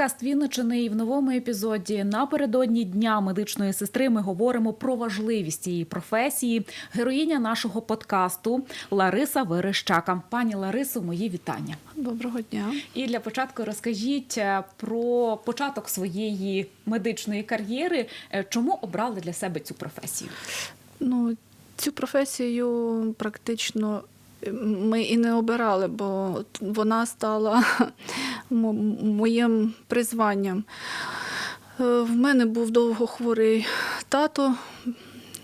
подкаст Вінничини і в новому епізоді напередодні дня медичної сестри ми говоримо про важливість цієї професії. Героїня нашого подкасту Лариса Верещака. Пані Ларисо, мої вітання. Доброго дня. І для початку розкажіть е, про початок своєї медичної кар'єри. Е, Чому обрали для себе цю професію? Ну, цю професію практично ми і не обирали, бо вона стала моїм призванням. Е, В мене був довго хворий тато.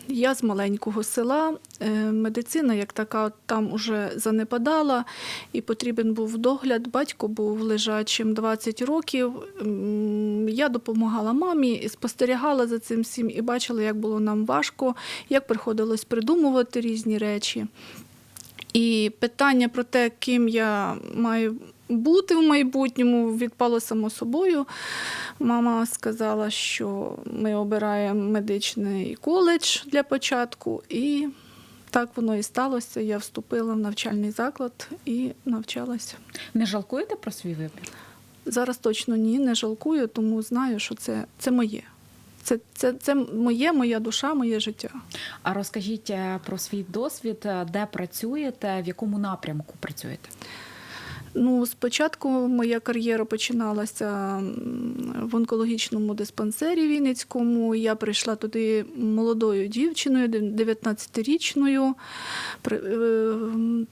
Я з маленького села. Е, Медицина, як така, там уже занепадала, і потрібен був догляд. Батько був лежачим 20 років. Я допомагала мамі, спостерігала за цим всім і бачила, як було нам важко, як приходилось придумувати різні речі. І питання про те, ким я маю бути в майбутньому, відпало само собою. Мама сказала, що ми обираємо медичний коледж для початку, і так воно і сталося. Я вступила в навчальний заклад і навчалася. Не жалкуєте про свій вибір? Зараз точно ні, не жалкую, тому знаю, що це, це моє. Це, це, це моє, моя душа, моє життя. А розкажіть е, про свій досвід, е, де працюєте, в якому напрямку працюєте? Ну, спочатку моя кар'єра починалася в онкологічному диспансері Вінницькому. Я прийшла туди молодою дівчиною, 19-річною. При- е,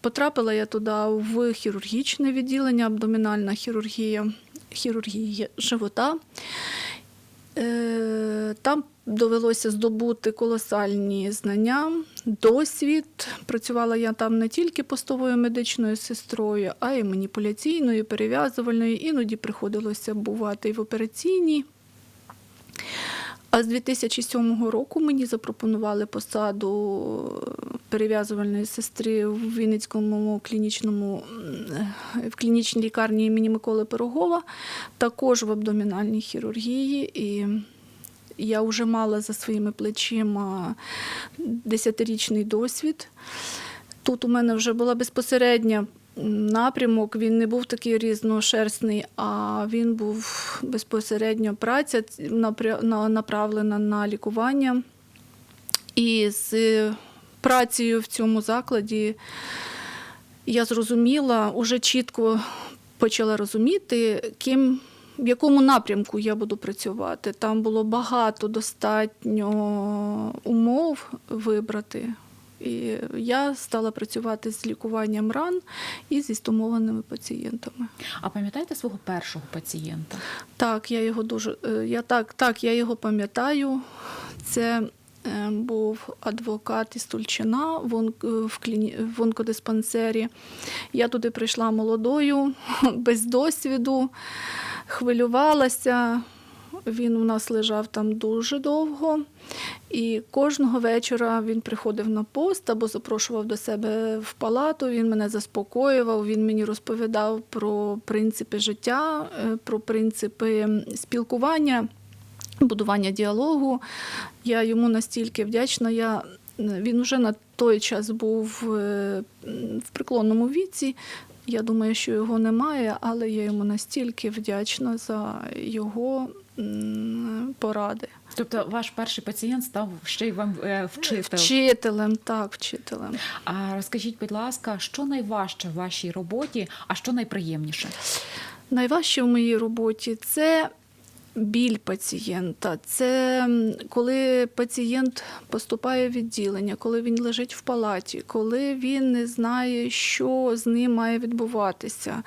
Потрапила я туди в хірургічне відділення, абдомінальна хірургія, хірургія живота. Е, Там довелося здобути колосальні знання, досвід. Працювала я там не тільки постовою медичною сестрою, а й маніпуляційною, перев'язувальною. Іноді приходилося бувати і в операційній. А з 2007 року мені запропонували посаду перев'язувальної сестри в Вінницькому клінічному в клінічній лікарні імені Миколи Пирогова, також в абдомінальній хірургії. І я вже мала за своїми плечима десятирічний досвід. Тут у мене вже була безпосередня напрямок, він не був такий різношерстний, а він був безпосередньо праця направлена на лікування. І з працею в цьому закладі я зрозуміла, уже чітко почала розуміти, ким, в якому напрямку я буду працювати. Там було багато достатньо умов вибрати. І я стала працювати з лікуванням ран і зі стомованими пацієнтами. А пам'ятаєте свого першого пацієнта? Так, я його дуже е, я так, так, я його пам'ятаю. Це е, був адвокат із Тульчина в, в, кліні, в онкодиспансері. Я туди прийшла молодою, без досвіду, хвилювалася. Він у нас лежав там дуже довго, і кожного вечора він приходив на пост або запрошував до себе в палату. Він мене заспокоював, він мені розповідав про принципи життя, е, про принципи спілкування, будування діалогу. Я йому настільки вдячна. Я, він вже на той час був е, в преклонному віці. Я думаю, що його немає, але я йому настільки вдячна за його поради. Тобто ваш перший пацієнт став ще й вам е, вчителем. Вчителем, так, вчителем. А розкажіть, будь ласка, що найважче в вашій роботі, а що найприємніше? Найважче в моїй роботі це біль пацієнта. Це коли пацієнт поступає в відділення, коли він лежить в палаті, коли він не знає, що з ним має відбуватися,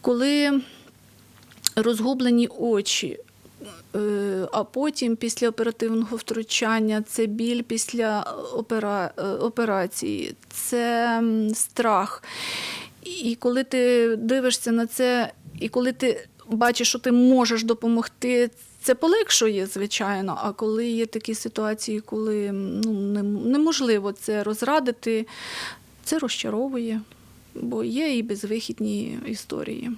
коли розгублені очі. Е, А потім після оперативного втручання це біль після опера... е, операції, це страх. І коли ти дивишся на це, і коли ти бачиш, що ти можеш допомогти, це полегшує, звичайно. А коли є такі ситуації, коли ну, неможливо це розрадити, це розчаровує, бо є і безвихідні історії.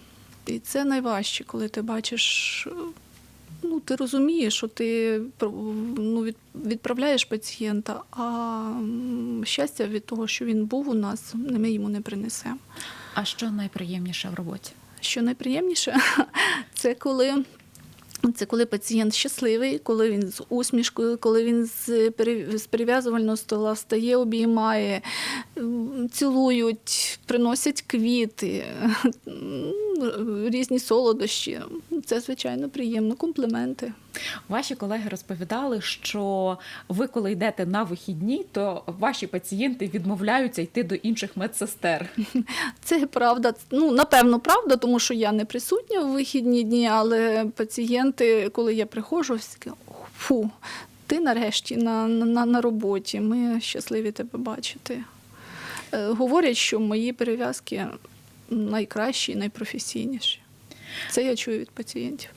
І це найважче, коли ти бачиш. Ну, ти розумієш, що ти ну, відправляєш пацієнта, а щастя від того, що він був у нас, ми йому не принесемо. А що найприємніше в роботі? Що найприємніше, це коли. Це коли пацієнт щасливий, коли він з усмішкою, коли він з, перев'язувального стола встає, обіймає, цілують, приносять квіти, різні солодощі. Це, звичайно, приємно, компліменти. Ваші колеги розповідали, що ви, коли йдете на вихідні, то ваші пацієнти відмовляються йти до інших медсестер. Це правда. Ну, напевно, правда, тому що я не присутня у вихідні дні, але пацієнти, коли я приходжу, всі фу, ти нарешті на, на, на роботі. Ми щасливі тебе бачити. Е, Говорять, що мої перев'язки найкращі, найпрофесійніші. Це я чую від пацієнтів.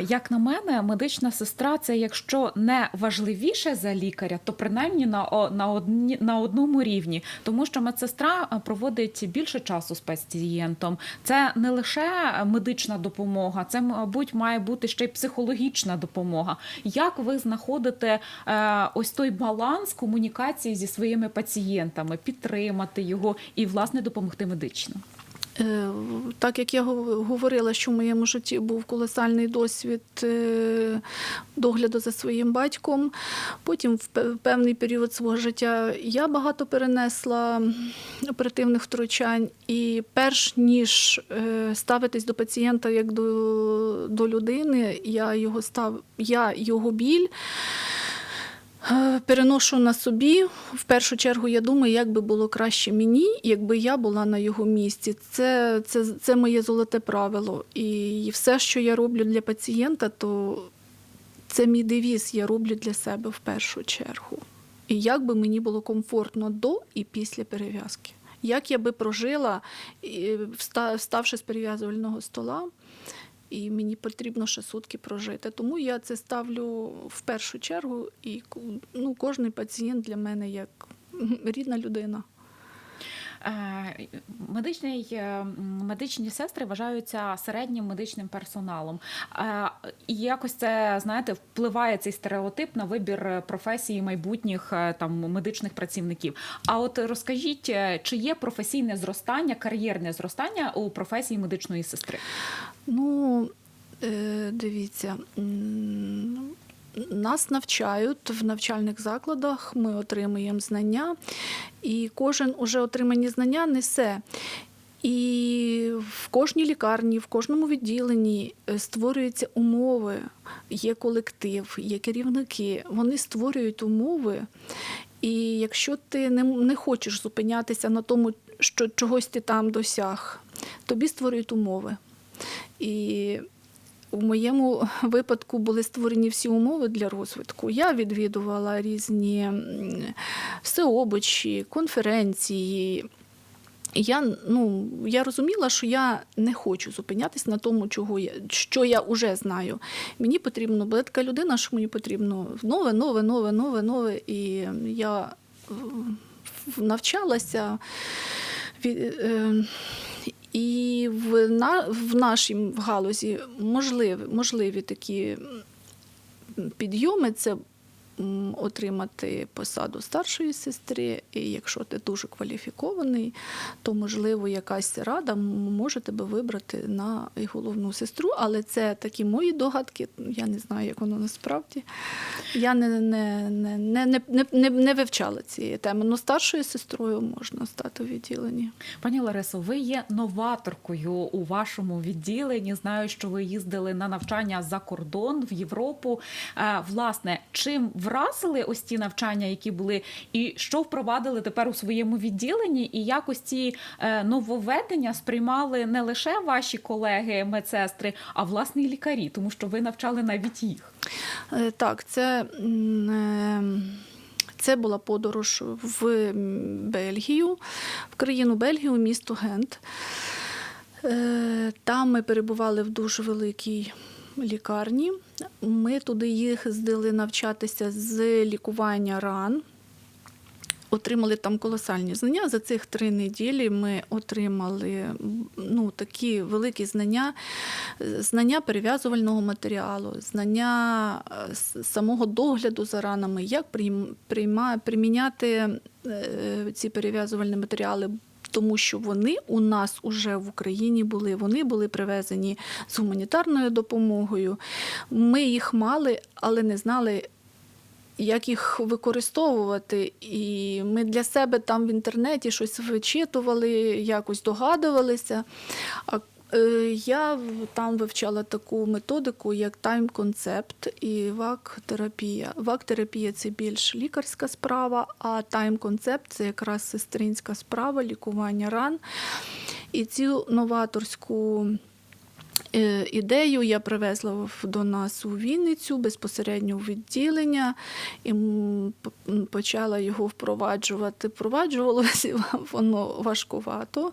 Як на мене, медична сестра це якщо не важливіше за лікаря, то принаймні на, на, одні, на одному рівні, тому що медсестра е, проводить більше часу з пацієнтом. Це не лише медична допомога, це, мабуть, має бути ще й психологічна допомога. Як ви знаходите е, ось той баланс комунікації зі своїми пацієнтами, підтримати його і, власне, допомогти медично? Е, Так як я гов- говорила, що в моєму житті був колосальний досвід е, догляду за своїм батьком, потім в певний період свого життя я багато перенесла оперативних втручань, і перш ніж е, ставитись до пацієнта як до, до людини, я його став, я його біль. Е, Переношу на собі. В першу чергу я думаю, як би було краще мені, якби я була на його місці. Це, це, це моє золоте правило. І все, що я роблю для пацієнта, то це мій девіз, я роблю для себе в першу чергу. І як би мені було комфортно до і після перев'язки. Як я би прожила, вставши з перев'язувального стола, і мені потрібно ще сутки прожити. Тому я це ставлю в першу чергу, і ну, кожен пацієнт для мене як рідна людина. Е, Медичний, е, медичні сестри вважаються середнім медичним персоналом. Е, І якось це, знаєте, впливає цей стереотип на вибір професії майбутніх там медичних працівників. А от розкажіть, чи є професійне зростання, кар'єрне зростання у професії медичної сестри? Ну, е, дивіться, нас навчають в навчальних закладах, ми отримуємо знання, і кожен уже отримані знання несе. І в кожній лікарні, в кожному відділенні е, створюються умови, є колектив, є керівники. Вони створюють умови. І якщо ти не, не хочеш зупинятися на тому, що чогось ти там досяг, тобі створюють умови. І в моєму випадку були створені всі умови для розвитку. Я відвідувала різні м, конференції. Я, ну, я розуміла, що я не хочу зупинятись на тому, чого я, що я вже знаю. Мені потрібно, була така людина, що мені потрібно нове, нове, нове, нове, нове. І я навчалася. Від- е, І в, на, в нашій галузі можливі, можливі такі підйоми. Це отримати посаду старшої сестри, і якщо ти дуже кваліфікований, то можливо якась рада може тебе вибрати на головну сестру, але це такі мої догадки. Я не знаю, як воно насправді. Я не, не, не, не, не, не, не, вивчала цієї теми. Ну, старшою сестрою можна стати в відділенні. Пані Ларисо, ви є новаторкою у вашому відділенні. Знаю, що ви їздили на навчання за кордон в Європу. Е, Власне, чим вразили ось ті навчання, які були, і що впровадили тепер у своєму відділенні, і як ось ці е, нововведення сприймали не лише ваші колеги, медсестри, а власне і лікарі, тому що ви навчали навіть їх. Е, Так, це, е, це була подорож в Бельгію, в країну Бельгію, місто Гент. Там ми перебували в дуже великій лікарні. Ми туди їздили навчатися з лікування ран. Отримали там колосальні знання. За цих три неділі ми отримали ну, такі великі знання, знання перев'язувального матеріалу, знання е, самого догляду за ранами, як прийм- прийма- приміняти е, ці перев'язувальні матеріали. Тому що вони у нас уже в Україні були. Вони були привезені з гуманітарною допомогою. Ми їх мали, але не знали. Як їх використовувати, і ми для себе там в інтернеті щось вичитували, якось догадувалися. А я там вивчала таку методику, як тайм-концепт і вак-терапія. Вак-терапія це більш лікарська справа, а тайм-концепт це якраз сестринська справа, лікування ран. І цю новаторську е, ідею я привезла до нас у Вінницю безпосередньо в відділення і почала його впроваджувати. Впроваджувалося воно важкувато,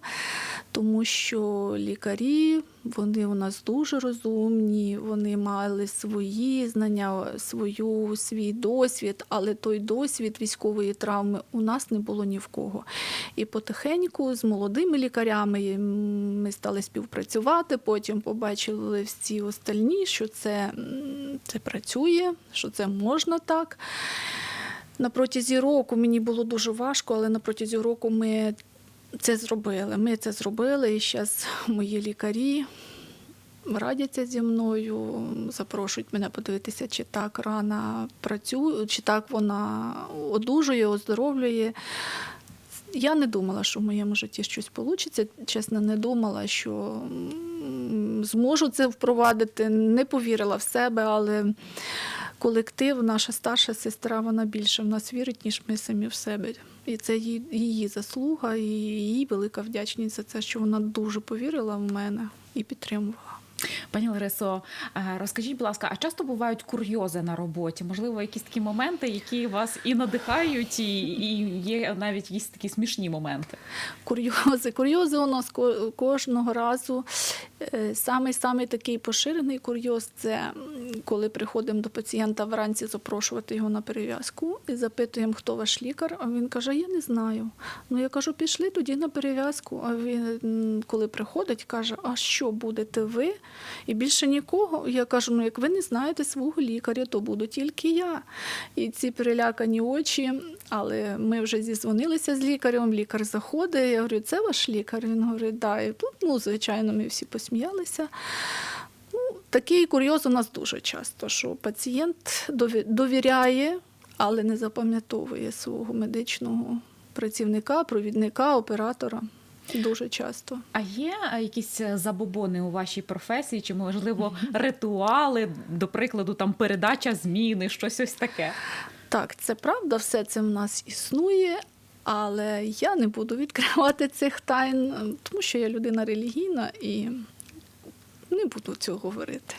тому що лікарі вони у нас дуже розумні, вони мали свої знання, свою, свій досвід, але той досвід військової травми у нас не було ні в кого. І потихеньку з молодими лікарями ми стали співпрацювати. Потім побачили всі остальні, що це, це працює, що це можна так. На протязі року мені було дуже важко, але на протязі року ми це зробили. Ми це зробили, і зараз мої лікарі радяться зі мною, запрошують мене подивитися, чи так рана працює, чи так вона одужує, оздоровлює. Я не думала, що в моєму житті щось вийде. Чесно, не думала, що зможу це впровадити. Не повірила в себе, але колектив, наша старша сестра, вона більше в нас вірить, ніж ми самі в себе. І це її, заслуга, і її велика вдячність за це, що вона дуже повірила в мене і підтримувала. Пані Ларисо, е, розкажіть, будь ласка, а часто бувають курйози на роботі? Можливо, якісь такі моменти, які вас і надихають, і, і є навіть якісь такі смішні моменти. Курйози. Курйози у нас ко- кожного разу. Е, Самий самий такий поширений курйоз це коли приходимо до пацієнта вранці запрошувати його на перев'язку і запитуємо, хто ваш лікар. А він каже: Я не знаю. Ну я кажу, пішли тоді на перев'язку. А він, коли приходить, каже: А що будете ви? І більше нікого. Я кажу: ну як ви не знаєте свого лікаря, то буду тільки я. І ці перелякані очі, але ми вже зізвонилися з лікарем. Лікар заходить. Я говорю, це ваш лікар? Він говорить, да. І тут, ну, звичайно, ми всі посміялися. Ну, такий курйоз у нас дуже часто, що пацієнт довіряє, але не запам'ятовує свого медичного працівника, провідника, оператора. Дуже часто. А є е, якісь е, забобони у вашій професії, чи можливо ритуали, до прикладу, там передача зміни, щось ось таке? Так, це правда, все це в нас існує, але я не буду відкривати цих тайн, тому що я людина релігійна і не буду цього говорити.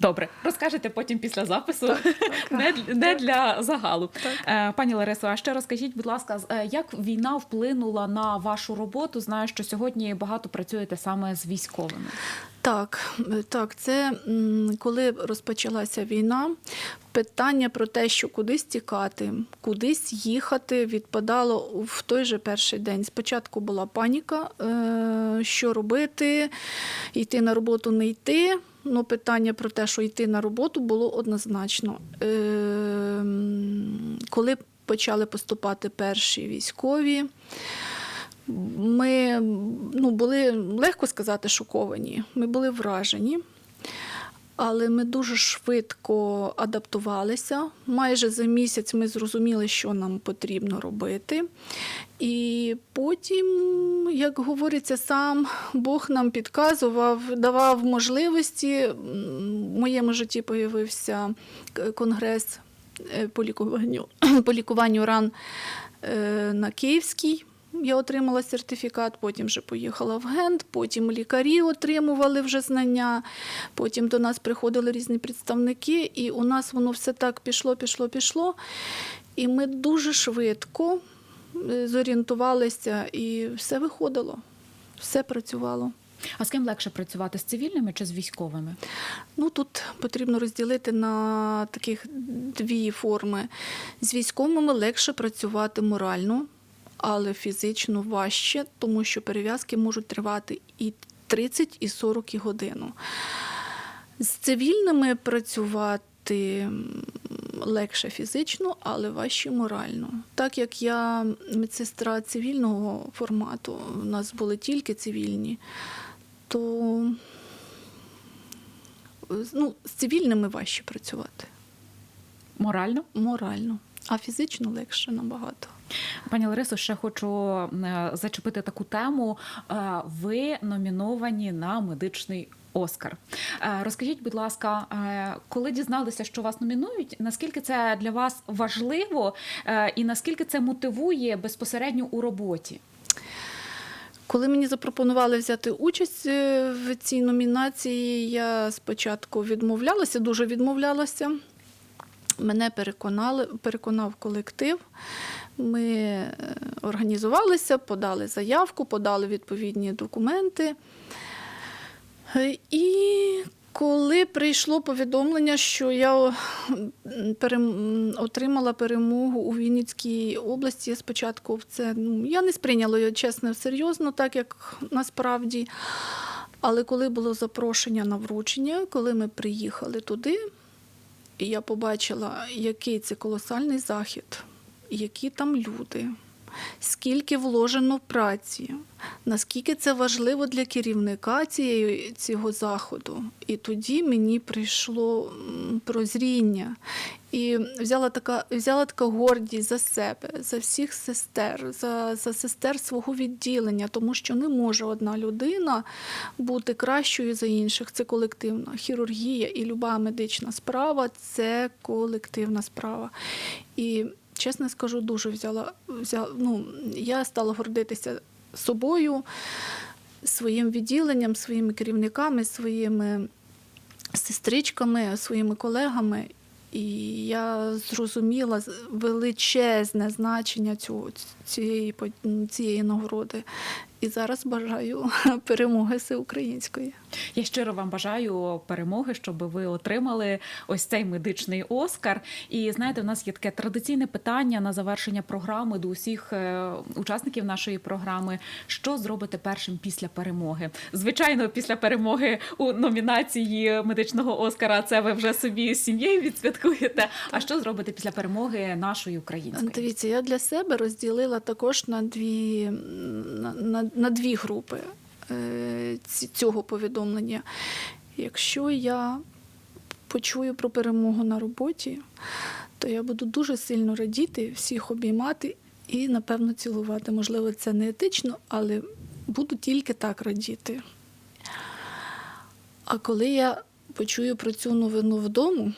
Добре, розкажете потім після запису, не, для- не для загалу. Е, Пані Ларисо, а ще розкажіть, будь ласка, е, як війна вплинула на вашу роботу? Знаю, що сьогодні багато працюєте саме з військовими. Так, так, це коли розпочалася війна, питання про те, що кудись тікати, кудись їхати, відпадало в той же перший день. Спочатку була паніка, е, що робити, йти на роботу, не йти. Ну, питання про те, що йти на роботу, було однозначно. Е, коли почали поступати перші військові, ми ну, були, легко сказати, шоковані. Ми були вражені. Але ми дуже швидко адаптувалися. Майже за місяць ми зрозуміли, що нам потрібно робити. І потім, як говориться, сам Бог нам підказував, давав можливості. В моєму житті появився конгрес е, по лікуванню, по лікуванню ран е, на Київській. Я отримала сертифікат, потім вже поїхала в Гент, потім лікарі отримували вже знання, потім до нас приходили різні представники, і у нас воно все так пішло, пішло, пішло. І ми дуже швидко зорієнтувалися, і все виходило, все працювало. А з ким легше працювати з цивільними чи з військовими? Ну тут потрібно розділити на таких дві форми. З військовими легше працювати морально, але фізично важче, тому що перев'язки можуть тривати і 30, і 40 годин. З цивільними працювати легше фізично, але важче морально. Так як я медсестра цивільного формату, у нас були тільки цивільні, то ну, з цивільними важче працювати Морально? морально, а фізично легше набагато. Пані Ларисо, ще хочу е, зачепити таку тему. Е, Ви номіновані на медичний. Оскар, Е, розкажіть, будь ласка, е, коли дізналися, що вас номінують, наскільки це для вас важливо е, і наскільки це мотивує безпосередньо у роботі? Коли мені запропонували взяти участь в цій номінації, я спочатку відмовлялася, дуже відмовлялася. Мене переконали, переконав колектив. Ми організувалися, подали заявку, подали відповідні документи. Е, І коли прийшло повідомлення, що я отримала перемогу у Вінницькій області, спочатку це ну, я не сприйняла його чесно серйозно, так як насправді. Але коли було запрошення на вручення, коли ми приїхали туди, і я побачила, який це колосальний захід, які там люди, скільки вложено праці, наскільки це важливо для керівника цієї, цього заходу. І тоді мені прийшло прозріння. І взяла така, взяла така гордість за себе, за всіх сестер, за, за сестер свого відділення, тому що не може одна людина бути кращою за інших. Це колективна хірургія і люба медична справа це колективна справа. І чесно скажу, дуже взяла, взяла ну, я стала гордитися собою, своїм відділенням, своїми керівниками, своїми сестричками, своїми колегами. І я зрозуміла величезне значення цього, цієї, цієї нагороди. І зараз бажаю перемоги всеукраїнської. Я щиро вам бажаю перемоги, щоб ви отримали ось цей медичний оскар. І знаєте, в нас є таке традиційне питання на завершення програми до усіх е, учасників нашої програми. Що зробите першим після перемоги? Звичайно, після перемоги у номінації медичного оскара це ви вже собі сім'єю відсвяткуєте. А що зробите після перемоги нашої української? Дивіться, я для себе розділила також на дві, на, на, на дві групи цього повідомлення. Якщо я почую про перемогу на роботі, то я буду дуже сильно радіти, всіх обіймати і, напевно, цілувати. Можливо, це не етично, але буду тільки так радіти. А коли я почую про цю новину вдома,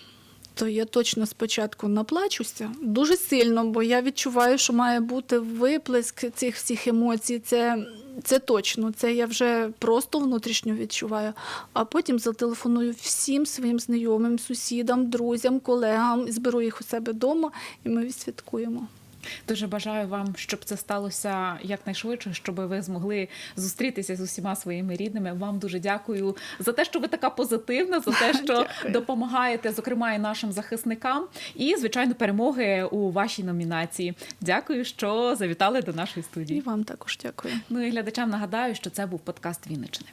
то я точно спочатку наплачуся дуже сильно, бо я відчуваю, що має бути виплеск цих всіх емоцій. Це, це точно, це я вже просто внутрішньо відчуваю. А потім зателефоную всім своїм знайомим, сусідам, друзям, колегам, зберу їх у себе вдома, і ми відсвяткуємо. Дуже бажаю вам, щоб це сталося якнайшвидше, щоб ви змогли зустрітися з усіма своїми рідними. Вам дуже дякую за те, що ви така позитивна, за те, що Дякую. допомагаєте, зокрема, і нашим захисникам, і звичайно, перемоги у вашій номінації. Дякую, що завітали до нашої І студії. вам також дякую. Ну і глядачам нагадаю, що це був подкаст Вінничини.